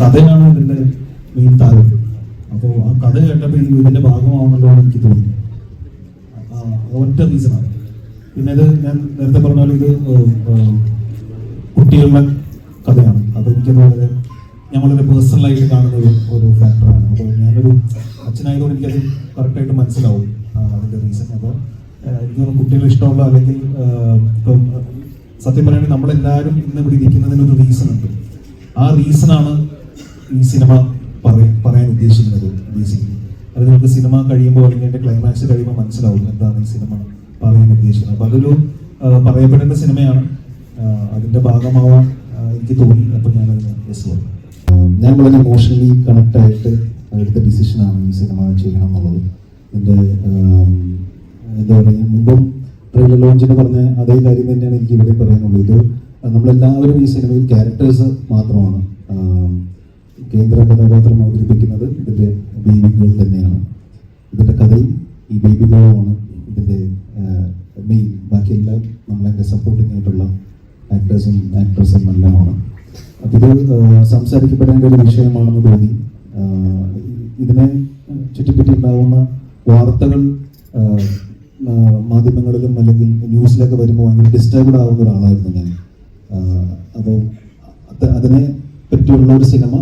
കഥയാണ് ഇതിന്റെ മെയിൻ താരം. അപ്പോൾ ആ കഥ കേട്ടപ്പോൾ ഇത് ഇതിന്റെ ഭാഗമാവുന്നല്ലോ എന്ന് എനിക്ക് തോന്നി. ഒറ്റ റീസണാണ് പിന്നെ ഇത് ഞാൻ നേരത്തെ പറഞ്ഞ പോലെ ഇത് കുട്ടികളുടെ കഥയാണ്. അത് എനിക്ക് വളരെ ഞാൻ വളരെ പേഴ്സണലായിട്ട് കാണുന്ന ഒരു ഒരു ഫാക്ടറാണ് അപ്പോൾ ഞാനൊരു അച്ഛനായതുകൊണ്ട് എനിക്കത് കറക്റ്റായിട്ട് മനസ്സിലാവും. ആ, അതിന്റെ റീസൺ അപ്പോൾ എനിക്ക് തോന്നുന്നു കുട്ടികൾ ഇഷ്ടമുള്ള അല്ലെങ്കിൽ ഇപ്പം സത്യം പറയുകയാണെങ്കിൽ നമ്മളെല്ലാവരും ഇന്ന് ഇവിടെ ഇരിക്കുന്നതിനൊരു റീസൺ ഉണ്ട്. ആ റീസണാണ് ഈ സിനിമ പറയ പറയാൻ ഉദ്ദേശിക്കുന്നത് ബേസിക്കലി അത് നമുക്ക് സിനിമ കഴിയുമ്പോൾ അല്ലെങ്കിൽ എന്റെ ക്ലൈമാക്സ് കഴിയുമ്പോൾ മനസ്സിലാവും എന്താണ് ഈ സിനിമ പറയാൻ ഉദ്ദേശിക്കുന്നത്. അപ്പൊ അതൊരു പറയപ്പെടേണ്ട സിനിമയാണ്. അതിന്റെ ഭാഗമാവാൻ എനിക്ക് തോന്നി. അപ്പൊ ഞാനത് യെസ് പറഞ്ഞു. ഞാൻ വളരെ ഇമോഷണലി കണക്ട് ആയിട്ട് എടുത്ത ഡിസിഷനാണ് ഈ സിനിമ ചെയ്യണം എന്നുള്ളത്. എന്റെ എന്താ പറയുക മുമ്പും ട്രെയിലർ ലോഞ്ചിന് പറഞ്ഞ അതേ കാര്യം തന്നെയാണ് എനിക്ക് ഇവിടെ പറയാനുള്ളത്. ഇത് നമ്മളെല്ലാവരും ഈ സിനിമയിൽ ക്യാരക്ടേഴ്സ് മാത്രമാണ്. കേന്ദ്ര കഥാപാത്രം അവതരിപ്പിക്കുന്നത് ഇതിന്റെ ബേബി ഗേൾ തന്നെയാണ്. ഇതിന്റെ കഥയും ഈ ബേബി ഗേളുമാണ് ഇതിന്റെ മെയിൻ ബാക്കിയെല്ലാം നമ്മളെ സപ്പോർട്ടിംഗ് ആയിട്ടുള്ള ആക്ടേഴ്സും ആക്ട്രസും എല്ലാമാണ്. അപ്പം ഇത് സംസാരിക്കപ്പെടേണ്ട ഒരു വിഷയമാണെന്ന് തോന്നി. ഇതിനെ ചുറ്റിപ്പറ്റി ഉണ്ടാവുന്ന വാർത്തകൾ മാധ്യമങ്ങളിലും അല്ലെങ്കിൽ ന്യൂസിലൊക്കെ വരുമ്പോൾ ഭയങ്കര ഡിസ്റ്റർബ്ഡ് ആവുന്ന ഒരാളായിരുന്നു ഞാൻ. അപ്പോൾ അതിനെ പറ്റിയുള്ള ഒരു സിനിമ.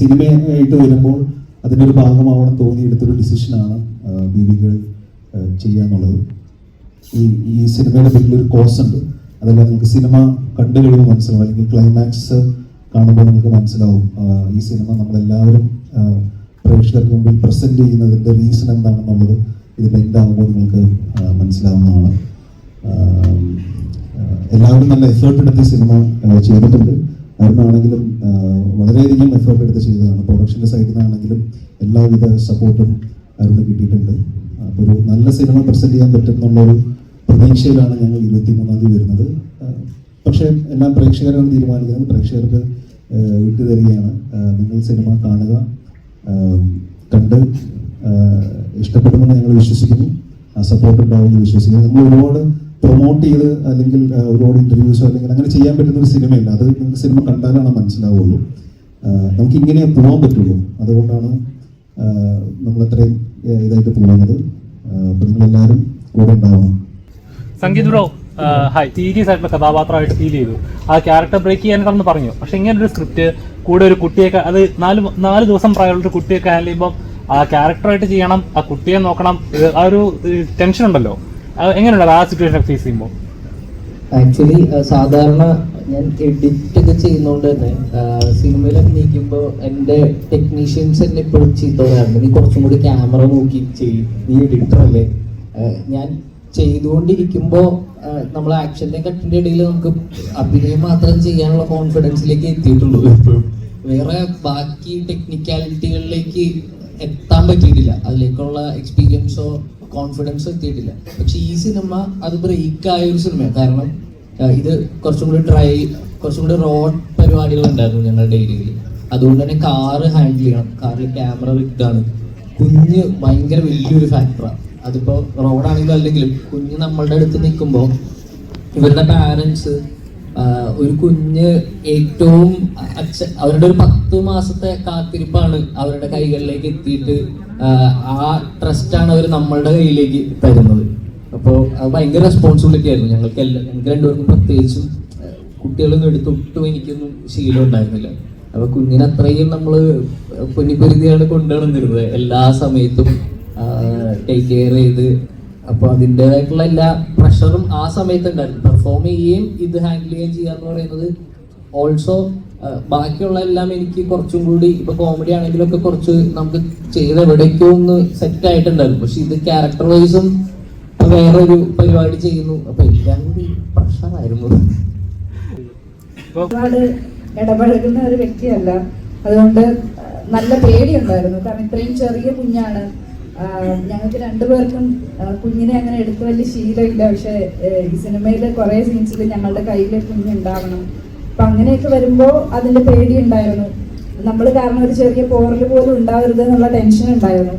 സിനിമയായിട്ട് വരുമ്പോൾ അതിന്റെ ഒരു ഭാഗമാവണം തോന്നി എടുത്തൊരു ഡിസിഷനാണ് ബീവികൾ ചെയ്യാന്നുള്ളത്. ഈ ഈ സിനിമയുടെ ഒരു കോസ് ഉണ്ട്. അതല്ല നിങ്ങൾക്ക് സിനിമ കണ്ടു കഴിയുമ്പോൾ മനസ്സിലാവും അല്ലെങ്കിൽ ക്ലൈമാക്സ് കാണുമ്പോൾ നിങ്ങൾക്ക് മനസ്സിലാവും. ഈ സിനിമ നമ്മളെല്ലാവരും പ്രേക്ഷകർക്ക് മുമ്പിൽ പ്രസന്റ് ചെയ്യുന്നതിന്റെ റീസൺ എന്താണെന്നുള്ളത് ഇതിന്റെ എന്താകുമ്പോൾ നിങ്ങൾക്ക് മനസ്സിലാവുന്നതാണ്. എല്ലാവരും നല്ല എഫേർട്ട് എടുത്ത് സിനിമ ചെയ്തിട്ടുണ്ട്. അരുണാണെങ്കിലും വളരെയധികം എഫേർട്ട് എടുത്ത് ചെയ്തതാണ്. പ്രൊഡക്ഷന്റെ സൈഡിൽ നിന്നാണെങ്കിലും എല്ലാവിധ സപ്പോർട്ടും അരുണ് കിട്ടിയിട്ടുണ്ട്. അപ്പോൾ ഒരു നല്ല സിനിമ പ്രസന്റ് ചെയ്യാൻ പറ്റും എന്നുള്ളൊരു പ്രതീക്ഷയിലാണ് ഞങ്ങൾ ഇരുപത്തി മൂന്നാം തീയതി വരുന്നത്. പക്ഷേ എല്ലാം പ്രേക്ഷകരാണ് തീരുമാനിക്കുന്നത്. പ്രേക്ഷകർക്ക് വിട്ടുതരികയാണ് നിങ്ങൾ സിനിമ കാണുക കണ്ട് ഇഷ്ടപ്പെടുമെന്ന് ഞങ്ങൾ വിശ്വസിക്കുന്നു. ആ സപ്പോർട്ട് ഉണ്ടാവുമെന്ന് വിശ്വസിക്കുന്നു. നമ്മൾ ഒരുപാട് പ്രൊമോട്ട് ചെയ്ത് അല്ലെങ്കിൽ ഒരുപാട് ഇന്റർവ്യൂസോ അല്ലെങ്കിൽ അങ്ങനെ ചെയ്യാൻ പറ്റുന്ന ഒരു സിനിമയില്ല. അത് നിങ്ങൾക്ക് സിനിമ കണ്ടാലാണ് മനസ്സിലാവുള്ളൂ. നമുക്ക് ഇങ്ങനെ പോകാൻ പറ്റുള്ളൂ. അതുകൊണ്ടാണ് നമ്മൾ അത്രയും ഇതായിട്ട് പോകുന്നത്. അപ്പം നിങ്ങളെല്ലാവരും കൂടെ ഉണ്ടാവണം. സംഗീത് ബ്രോ ഹായ് സീരിയസ് ആയിട്ടുള്ള കഥാപാത്രമായിട്ട് ഫീൽ ചെയ്തു. ആ ക്യാരക്ടർ ബ്രേക്ക് ചെയ്യാനാണെന്ന് പറഞ്ഞു. പക്ഷെ ഇങ്ങനെ ഒരു സ്ക്രിപ്റ്റ് കൂടെ ഒരു കുട്ടിയൊക്കെ അത് നാല് നാല് ദിവസം പ്രായമുള്ള ഒരു കുട്ടിയൊക്കെ ഹാൻഡിൽ ചെയ്യുമ്പോൾ ആ ക്യാരക്ടറായിട്ട് ചെയ്യണം ആ കുട്ടിയെ നോക്കണം ആ ഒരു ടെൻഷൻ ഉണ്ടല്ലോ. അത് എങ്ങനെയുണ്ട് ആ സിറ്റുവേഷൻ ഫേസ് ചെയ്യുമ്പോൾ? ആക്ച്വലി സാധാരണ ഞാൻ എഡിറ്റ് ഒക്കെ ചെയ്യുന്നതുകൊണ്ട് തന്നെ സിനിമയിലൊക്കെ നീക്കുമ്പോൾ എന്റെ ടെക്നീഷ്യൻസ് എന്നെ ഇപ്പോഴും ചീത്ത നീ കുറച്ചും കൂടി ക്യാമറ നോക്കി ചെയ്യും. നീ എഡിറ്റർ അല്ലേ? ഞാൻ ചെയ്തുകൊണ്ടിരിക്കുമ്പോൾ നമ്മൾ ആക്ഷന്റെ കട്ടിന്റെ ഇടയിൽ നമുക്ക് അഭിനയം മാത്രം ചെയ്യാനുള്ള കോൺഫിഡൻസിലേക്ക് എത്തിയിട്ടുള്ളൂ എപ്പോഴും വേറെ ബാക്കി ടെക്നിക്കാലിറ്റികളിലേക്ക് എത്താൻ പറ്റിയിട്ടില്ല. അതിലേക്കുള്ള എക്സ്പീരിയൻസോ കോൺഫിഡൻസോ എത്തിയിട്ടില്ല. പക്ഷെ ഈ സിനിമ അത് ബ്രേക്ക് ആയ ഒരു സിനിമയാണ് കാരണം ഇത് കുറച്ചും കൂടി ഡ്രൈ കുറച്ചും കൂടി റോഡ് പരിപാടികൾ ഉണ്ടായിരുന്നു ഞങ്ങളുടെ ഏരിയയിൽ അതുകൊണ്ട് തന്നെ കാറ് ഹാൻഡിൽ ചെയ്യണം. കാറിൽ ക്യാമറ വിട്ടാണ് കുഞ്ഞ് ഭയങ്കര വലിയൊരു ഫാക്ടറാണ് അതിപ്പോ റോഡാണെങ്കിലും അല്ലെങ്കിലും കുഞ്ഞ് നമ്മളുടെ അടുത്ത് നിൽക്കുമ്പോൾ ഇവരുടെ പാരൻസ് ഒരു കുഞ്ഞ് ഏറ്റവും അച്ഛ അവരുടെ ഒരു പത്ത് മാസത്തെ കാത്തിരിപ്പാണ് അവരുടെ കൈകളിലേക്ക് എത്തിയിട്ട് ആ ട്രസ്റ്റാണ് അവർ നമ്മളുടെ കയ്യിലേക്ക് തരുന്നത്. അപ്പോൾ അത് ഭയങ്കര റെസ്പോൺസിബിലിറ്റി ആയിരുന്നു. ഞങ്ങൾക്ക് എല്ലാം ഞങ്ങൾക്ക് രണ്ടുപേർക്കും പ്രത്യേകിച്ചും കുട്ടികളൊന്നും എടുത്തൊട്ടും എനിക്കൊന്നും ശീലം ഉണ്ടായിരുന്നില്ല. അപ്പൊ കുഞ്ഞിനെ അത്രയും നമ്മൾ പൊന്നിപ്പൊരുതിയാണ് കൊണ്ടുനടന്നിരുന്നത് എല്ലാ സമയത്തും ടേക്ക് കെയർ ചെയ്ത് അപ്പൊ അതിന്റെതായിട്ടുള്ള എല്ലാ പ്രഷറും ആ സമയത്ത് ഉണ്ടായിരുന്നു പെർഫോം ചെയ്യുകയും ഇത് ഹാൻഡിൽ ചെയ്യുകയും ചെയ്യുക എന്ന് പറയുന്നത് ഓൾസോ ബാക്കിയുള്ള എല്ലാം എനിക്ക് കുറച്ചും കൂടി ഇപ്പൊ കോമഡി ആണെങ്കിലൊക്കെ കുറച്ച് നമുക്ക് ചെയ്ത് എവിടേക്കോ ഒന്ന് സെറ്റ് ആയിട്ടുണ്ടായിരുന്നു. പക്ഷെ ഇത് ക്യാരക്ടർ വൈസും വേറെ ഒരു പരിപാടി ചെയ്യുന്നു. അപ്പൊ എല്ലാം കൂടി പ്രഷറായിരുന്നു ഒരുപാട് ഇടപഴകുന്ന ഒരു വ്യക്തിയല്ല. അതുകൊണ്ട് നല്ല പേടിയുണ്ടായിരുന്നു. കാരണം ഇത്രയും ചെറിയ കുഞ്ഞാണ്. ഞങ്ങൾക്ക് രണ്ടുപേർക്കും കുഞ്ഞിനെ അങ്ങനെ എടുത്തു വലിയ ശീലമില്ല. പക്ഷെ ഈ സിനിമയിലെ കുറെ സീൻസിൽ ഞങ്ങളുടെ കയ്യിൽ കുഞ്ഞുണ്ടാവണം. അപ്പൊ അങ്ങനെയൊക്കെ വരുമ്പോ അതിന്റെ പേടി ഉണ്ടായിരുന്നു. നമ്മൾ കാരണം ഒരു ചെറിയ പോറൽ പോലും ഉണ്ടാവരുത് എന്നുള്ള ടെൻഷൻ ഉണ്ടായിരുന്നു.